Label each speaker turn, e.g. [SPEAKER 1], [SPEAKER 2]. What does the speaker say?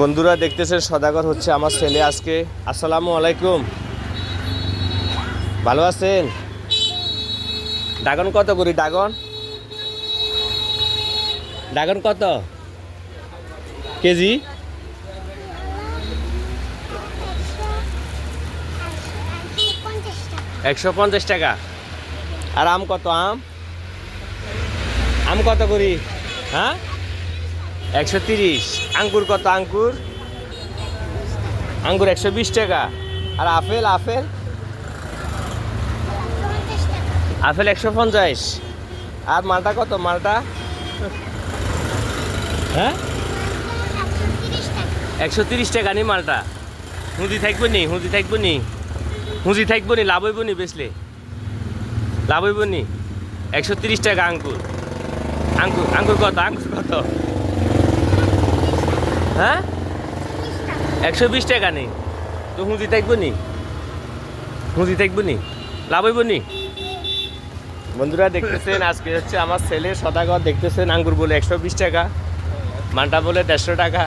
[SPEAKER 1] বন্ধুরা দেখতেছেন সদাগর হচ্ছে আমার ছেলে আজকে। আসসালামু আলাইকুম। ভালো আছেন? ড্রাগন কত করি ড্রাগন ড্রাগন কত? কেজি? একশো পঞ্চাশ টাকা। আর আম কত, আম? আম কত করি? হ্যাঁ? একশো তিরিশ। আঙ্গুর কত আঙ্গুর? আঙ্গুর একশো বিশ টাকা। আর আপেল আপেল? আপেল একশো পঞ্চাশ। আর মালটা কত? মালটা? হ্যাঁ? একশো তিরিশ টাকা নি মালটা। হুঁদি থাকব নি হুঁদি থাকব নি। হুঁজি থাকব নি, লাভ হইব নি বেচলে। লাভ নি। একশো তিরিশ টাকা আঙ্কুর আঙ্কুর আঙ্কুর কত? আঙ্কুর কত? হ্যাঁ? একশো বিশ টাকা নেই। তো হুঁজি থাকব নি? হুঁজি থাকব নি? লাভ নি? বন্ধুরা দেখতেছেন, আজকে হচ্ছে আমার ছেলে সদাগর দেখতেছেন, আঙ্গুর বলে একশো বিশ টাকা, মানটা বলে দেড়শো টাকা।